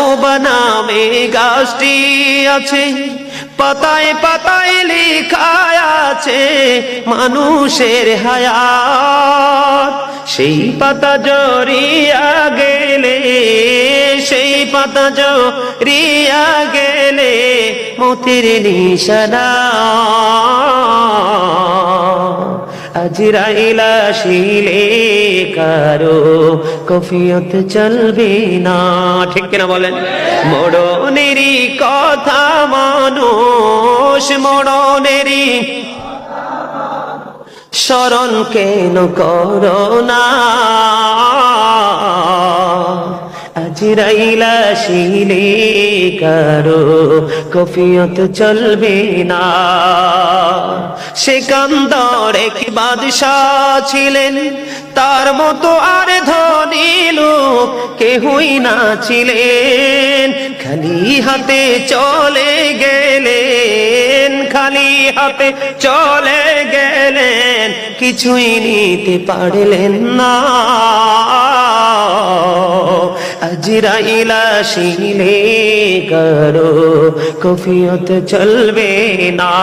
তওবা নামে গাছটি আছে, পাতায় পাতায় লেখা আছে মানুষের হায়াত। সেই পাতা জড়িয়া গেলে, সেই পাতা জড়িয়া গেলে মতির নিশানা। আজরাইলা শিলে কারও কফিয়ত চলবে না। ঠিক কিনা বলেন? মরণেরই কথা মানুষ, মরণেরই স্মরণ কেন করো না? আজরাইলা শিলে কারও কফিয়ত চলবে না। সেকান্দর এক বাদশাহ ছিলেন। তার মতো আর ধনী লোক কেহই না ছিলেন। খালি হাতে চলে গেলেন, খালি হাতে চলে গেলেন, কিছুই নিতে পারলেন না। আজরাইলা শিলে করো কফিয়ত চলবে না।